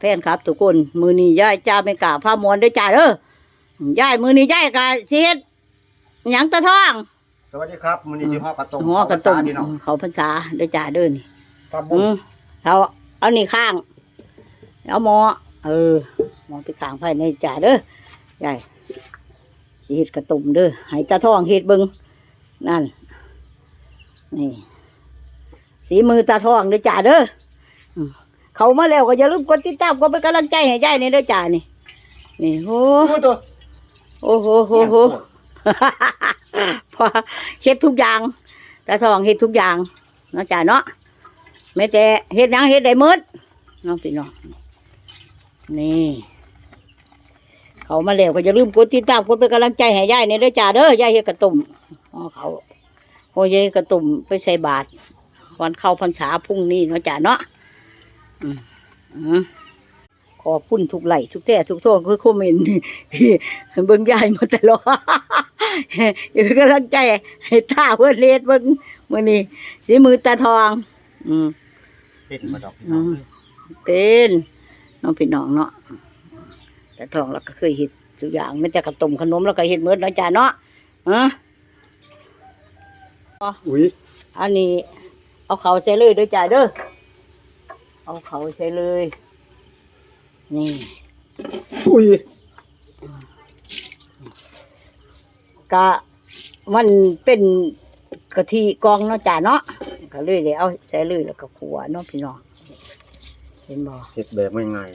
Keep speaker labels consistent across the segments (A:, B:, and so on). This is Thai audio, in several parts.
A: แฟนครับ ทุกคนมือนี้ย่ายจ้าไม่กล้าพามวนเด้อจ้าเด้อย่ายมือนี้ย่ายกะเสียดหยังตะท้อง
B: สวัสดีครับมื้อนี้สิฮอกระต้ม
A: หัวกระต้ม
B: ข้าวสารพี่น้อง
A: เขาพรรษาเด้อจ้าเด้อนี่
B: ครับผ
A: อื
B: ม
A: มเอาเอานี่ข้างเอาหมอ เออหมอไปข้างไฟในจ่าเด้อยายสิเฮ็ดกระตุ่มเด้อให้ตาทองเฮ็ดเบิ่งนั่นนี่สีมือตาทองเด้อจ่าเด้ออืม เขามาแล้วก็อย่าลืมกดติดตามกดเป็นกำลังใจให้ยายนี่เด้อจ่านี่ นี่โอ้
B: โอ้ตัว
A: โอ้โหโหโหพอเฮ็ดทุกอย่างตาทองเฮ็ดทุกอย่างเนาะจ่าเนาะแม้แต่เฮ็ดหยังเฮ็ดได้หมดน้องพี่น้องนี่เขามาแล้วก็อย่าลืมกดติดตามกดเป็นกำลังใจให้ยายเนี่ยเด้อจ่าเด้อยายเฮ็ดกระตุ่มอ๋อเขาโอ้ยายกระตุ่มไปใส่บาตรวันเข้าพรรษาพรุ่งนี้เนาะจ่าเนาะอืมอืม ขอบคุณทุกไหลทุกแจ้ทุกโทษคือคอมเมนต์ที่เบิ่งยายมาตลอดอยู่เป็นกำลังใจให้ท่าเพื่อนเลดเบิ่งมื้อนี้สีมือตาทอง อืม
B: เป็นมาดอกพี่
A: อื
B: น้อง
A: มเป็นน้องพี่น้องเนาะตาทองเราก็เคยเฮ็ดทุกอย่างไม่แต่กระต้มขนมเราก็เฮ็ดหมดเนาะจ้าเนาะฮะ
B: อุ้ย
A: อันนี้ เอาเขาใส่เลยเด้อจ้าเด้อ เอาเขาใส่เลย นี่
B: อุ้ย
A: กะมันเป็นกะทิกองเนาะจ้าเนาะก็เลยเลยเอาใส่เลยแล้วก็ขัวเนาะพี่น้องเห็นบ่
B: เฮ็ดแบบง่าย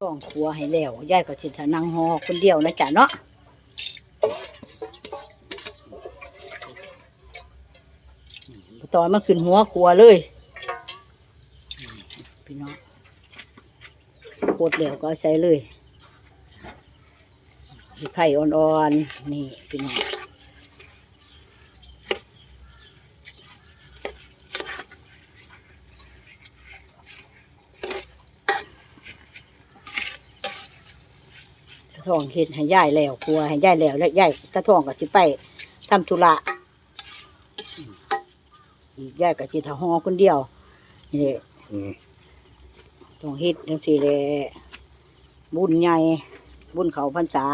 A: ต้องขัวให้แล้วยายก็สิทนั่งหอคนเดียวนะจ้าเนาะตอนมาขึ้นหัวขัวเลย พี่น้องโคตรแล้วก็เอาใส่เลยไผ่อ่อนๆ นี่พี่น้องตาทองเห็นให้ย่ายแล้วครัวให้ย่ายแล้วแล้วย่ายตาทองก็สิไปทำธุระอืมอีกย่ายก็สิทหอคนเดียวนี่
B: ๆอืม
A: ต้องเฮ็ดจังซี่แหละบุญใหญ่ บุญเขาพรรษา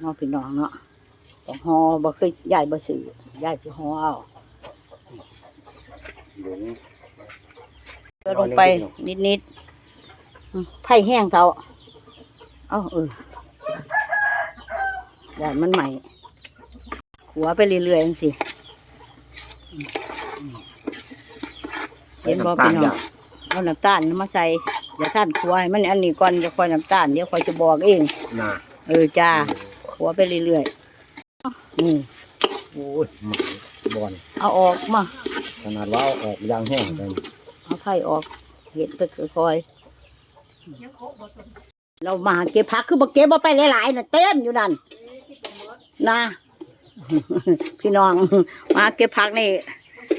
A: เนาะพี่น้องเนาะต้องหอบ่เคยย่ายบ่ซื้อย่ายสิหอเอา
B: เดี๋ยวนี้
A: เติมลงไปนิดๆไผ่แห้งเท่าเอาเอออย่ามันใหม่ หัวไปเรื่อยๆจังสิเห็นบ่พี่น้อง เอาน้ำตาลมาใส่อย่าท่านขัวให้มันอันนี้ก่อนจะค่อยน้ำตาลเดี๋ยวค่อยจะบอกเอง
B: น่ะ
A: เออจ้าขัวไปเรื่อยๆนี่
B: โอ้ยหมาบอน
A: เอาออกมา
B: ขนาดว่าเอาออกยางแห้งเลย
A: เอาไข่ออกเห็ดไปค่อยๆเรามาเก็บผักคือบ่เก็บบ่ไปหลายๆน่ะเต็มอยู่นั่นนะพี่น้องมาเก็บผักนี่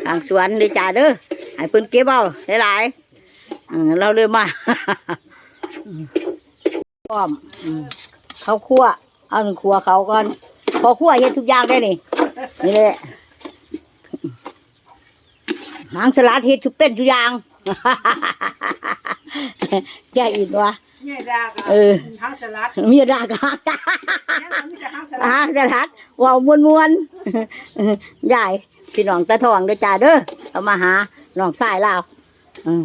A: ทางสวนเลยจ้าเด้อให้เพิ่นเก็บเอาหลายๆอืม เราเลยมาพร้อมอืมเขาวคั่วเอาหนึ่งคั่วเขาก่อน พอคั่วเฮ็ดทุกอย่างได้นี่นี่แหละหางสลัดเฮ็ดทุกเป็นทุกอย่างแกอีกวะ
C: เนี่ยดากะ
A: เออ
C: ทั้งสลัด
A: เมียด่ากัน
C: เนี่ยมันมีแต่ทั้งสลัด
A: หางสลัดเว่าวมวนมวนๆยายพี่น้องตาทองเด้อจ้าเด้อเอามาหาน้องชายเราอืม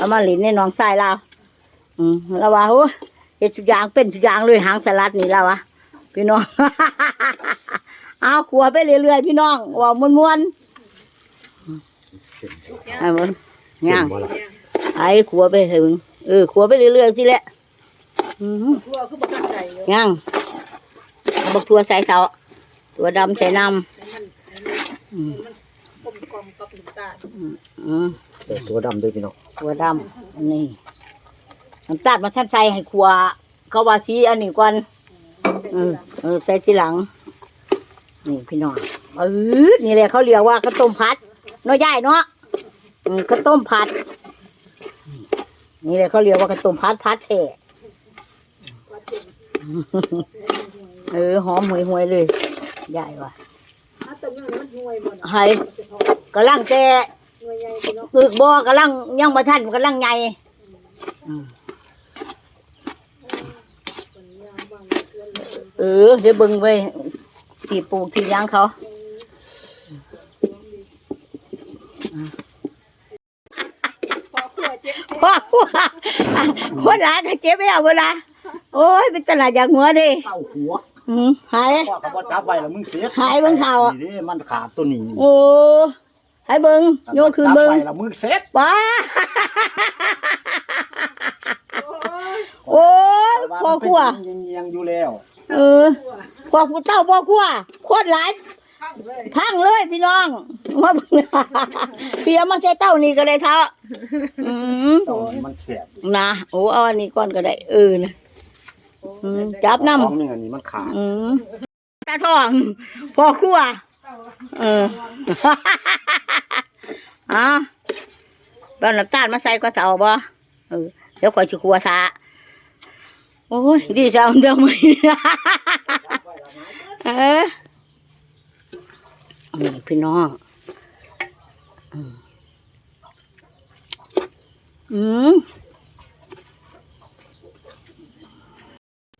A: เอามาหลินในน้องชายเราอืมแล้วว่าโอ้เฮ็ดทุกอย่างเป็นทุกอย่างเลยหางสลัดนี่แล้ววะพี่น้อง เอาขัวไปเรื่อยๆพี่น้องเว่าวมวนมวนๆไอ้มึงย่าง
B: เห็นบ่ล่ะ
A: ไอ้ขัวไปถึงเออขัวไปเรื่อยๆสิแหละอืม
C: ทั่วคือบ่ตั้งใจเลย
A: ย่างเอาบักทัวใส่เสาตัวดำใส่น้
C: ให้มันำ
A: อืม
C: กลมกลมกับน้ำตาล
A: อืม
B: แต่ตัวดำด้วยพี่น้อง
A: ตัวดำนี่น้ำตาลมาชั้นใส่ให้ขัวเขาว่าสีอันนี้ก่อนเออเออใส่ทีหลัง นี่พี่น้องเออนี่แหละเขาเรียกว่าข้าวต้มผัดเน้อยใหญ่เนาะอืมข้าวต้มผัด นี่แหละเขาเรียกว่าข้าวต้มผัดผัดแท้เออหอมหวยหวยๆเลยใหญ่ว่ะ
C: ถ้าต้มนั่นมันห่วยบ่น่ะ
A: ไห้กำลังแต่
C: ห่วยใหญ่พี่น้อง
A: ปึกบอกำลังยังมาทันกำลังใหญ่
C: อ
A: อืม
C: คนยามบางเกินเลย
A: เออเดี๋ยวเบิ่งไว้สีปลูกสีหยังเขา
C: พอขัวเจ็บ
A: ว้าวคนหลายก็เจ็บไม่เอาเวลาโอ้ยเป็นตลาดอย่างหัวดิ
B: เต้าหัว
A: อืมหาย
B: พ่อก็บ่จับไว้แล้วมึงเสีย
A: หายเบิ่งเสาอะ
B: นี่เด้มันขาดตัวนี้
A: โอ้ ให้เบิ่งโยนคืนเบิ่ง
B: จัไว้แล้วมึงเสีย
A: ว้า
C: โอ้ย
A: โอ้ยพ่อครัว
B: เงียงๆอยู่แล้ว
A: เออพ่อผู้เต้าพ่อครัวโคตรหลาย
C: ข้างเลย
A: พังเลยพี่น้องมาเบิ่งเพียมาใช้เต้านี่ก็ได้เท่าอืม
B: ตอนมันแคบ
A: นะโอ้เอาอันนี้ก่อนก็ได้เออนะอืมจับน้
B: ของหนึงอันนี้มันขาดำ
A: อืมตาทองพ่อครัว เอออะบ้านน้ำตาลมาใส่ก็เต่าบ่เออเดี๋ยวคอยจะครัวซาโอ้ยดีจังเดียวไม่เออพี่น้องอืมอืม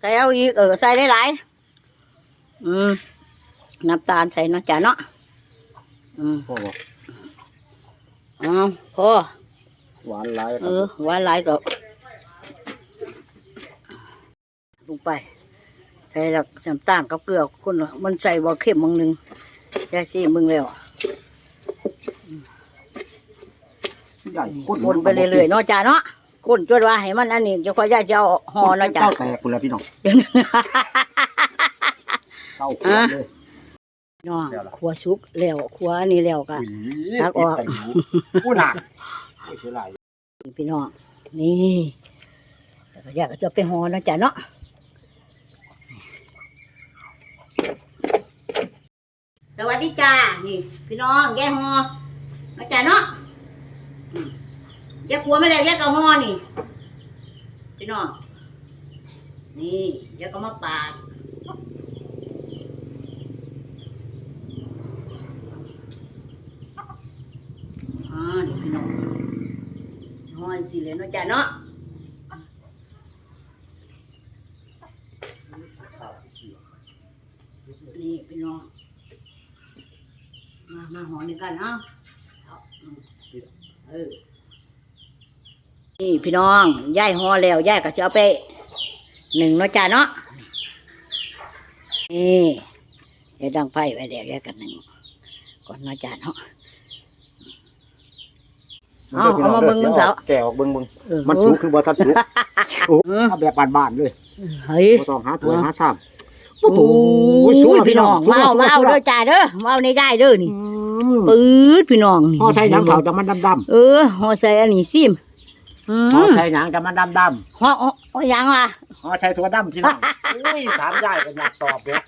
A: ใส่เอาอีกเออใส่หลายอืม น้ำตาลใส่เนาะจ้ะเนาะอืม
B: พ่อบอก
A: เอาพอ
B: หวานหลายค
A: เอ
B: รับ
A: อหวานหลายก็ลงไป ใส่แล้วน้ำตาลกับเกลือคนละมันใส่บ่เข้มมึงหนึ่งยายซีมึงแล้ว
B: ใหญ่
A: คนไปเรื่อยๆเนาะจ้าเนาะคนจวดว่าให้มันอันนี้จะคอยยายจะเอาห่อเนาะจ้า
B: เต้าแตกคุณแล้วพี่น้องเต้าหัวเลย
A: น้องขัวสุกแล้วขัวอันนี้แล้วก็ ตักออก
B: ติดไปยู่พูดหนักโอ้ยเสียหลาย
A: พี่น้องนี่แล้วก็อยากจะไปห่อเนาะจ้าเนาะสวัสดีจ้านี่ พี่น้องแย่ห่อเนาะจ้าเนาะอืมแยกขัวไม่แล้วแยกกระห่อนี่ พี่น้องนี่เดี๋ยวก็มาปาด อ่านี่ พี่น้องห้อยสิเลยเนาะจ้ะเนาะนี่พี่น้อง มามาหอนี่กันเนาะเออนี่พี่น้องย่ายหอแล้วย่ายก็จะเอาไปหนึ่งเนาะจ้ะเนาะนี่เดี๋ยวดังไฟไว้เดี๋ยวแยกกันหนึ่งก่อนเนาะจ้ะเนาะ เอาเอามาเบิ่งเบิ่งเสา
B: แกะออกเบิ่งเบิ่ง
A: เออ
B: มันสุกคือบ่ทันสุกโอ้
A: เออ
B: ถ้าแบบบ้านๆเลย
A: เฮ้ย
B: บ่ต้องหาถ้วยหาชาม
A: โอ้โห
B: สุกแล้ว
A: พี่น้อง
B: สุก
A: เมา
B: แล้ว
A: เมา
B: สุกแล้ว
A: เด้อจ้าเด้อเมาในย่ายเด้อนี่
B: อืม
A: ปื๊ดพี่น้องนี่
B: ห่อใส่หยังเขาจะมันดำ
A: เออห่อใส่อันนี้ซิมอื
B: ๆห่อ
A: ม
B: ใส่หยังจะมันดำ
A: ห่อห่อห่อหยังอะ
B: ๆห่อใส่ถั่วดำพี่น้องอุ้ยถามยายก็อยากตอบเลย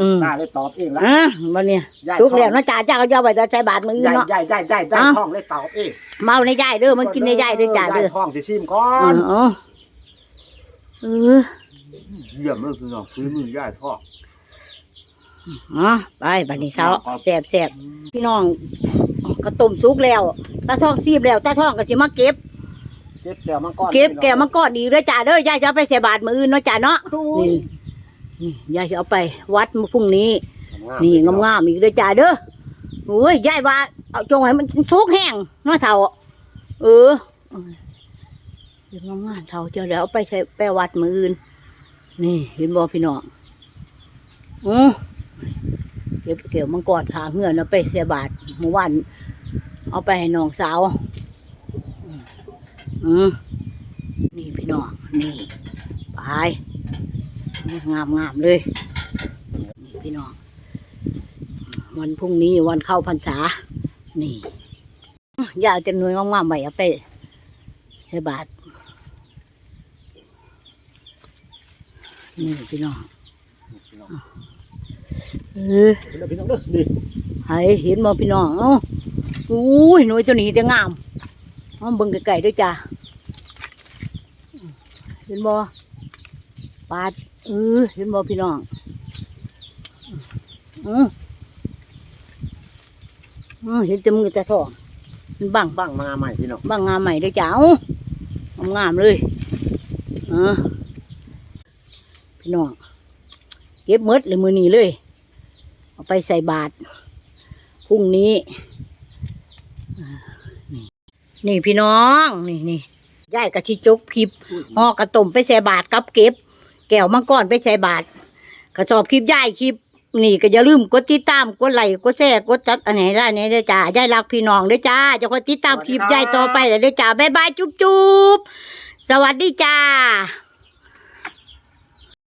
A: อืม
B: น่าได้ตอบเองละ
A: อะบัดเนี่ย
B: ยาย
A: ทุกแล้วเนาะจ้าจ้าก็ย่อาไปจะใส่บาทมือ
B: ใหญ่
A: เนาะ
B: ใหญ่ใหญ่ใหญ่ใหญ่
A: อะ
B: ท้องเลยตอบเอง
A: เมาในย่ายเด้อมันกินในย่ายเด้อจ้าเด้อ
B: ใหญ่ท้องสิซิมก่อ
A: เอนอเอาเออ
B: เยี่ยมเลยพี่น้องซื้อมือยายท้อง
A: อ๋อไปบัดนี้เขาแซ่บแซ่บพี่น้องก็ต้มสุกแล้วตาทองซีบแล้วตาทองก็สิมาเก็บ
B: เก็บแก้วมังกร
A: เก็บแก้วมังกรดีเด้อจ้าเด้อยายจะเอาไปใส่บาทมืออื่นเนาะจ้าเนาะ
B: ตู้
A: นี่นี่ยายจะเอาไปวัดมื้อพรุ่งนี้
B: ๆ
A: นี่งามๆอีกเด้อจ้าเด้อโอ้ยยายว่าเอาจงให้มันสุกแห้งเนาะเฒ่าเออเอองามๆเฒ่าเจ้าเดี๋ยวเอาไปใส่ไปวัดมืออื่น นี่เห็นบ่พี่น้องอือเก็บเกี่ยวมังกรขาเหือนเอาไปใส่บาทเมื่อวานเอาไปให้น้องสาว อืมนี่พี่น้องนี่ไป งามงามเลยนี่พี่น้อง วันพรุ่งนี้วันเข้าพรรษา นี่อยากจะหน่วยงามๆใบเอาไปใส่บาท นี่พี่น้องเออ
B: เดี๋ยเด้อนี่
A: ให้เห็นบ่พี่น้องเอ้าอุ้ยหน่วยตัวนี้จะงามเอาเบิ่งไกลๆด้วยจ้าเห็นบ่ปาด เออเห็นบ่พี่น้องอืออือเห็นแต่มือแต่ท้องมันบัง
B: บ้างมาใหม่พี่น้อง
A: บังงามใหม่ด้วยจ้างามๆเลยเออพี่น้องเก็บหมดเลยมือนี้เลย เอาไปใส่บาตรพรุ่งนี้อ่านี่นี่พี่น้อง นี่นี่ยายกะชิจกคลิปห่อกระต้มไปใส่บาตรกับเก็บ แก้วมังกรไปใส่บาทกระสอบคลิปย่ายคลิปนี่ก็อย่าลืมกดติดตามกดไลค์กดแชร์กดจับอันไหนได้เนี่ยด้จ้าย่ายรักพี่น้องด้อจ้าจะคอยติดตามคลิปย่ายต่อไปเลยด้จ้าบ๊ายบายจุ๊บจุ๊บสวัสดีจ้า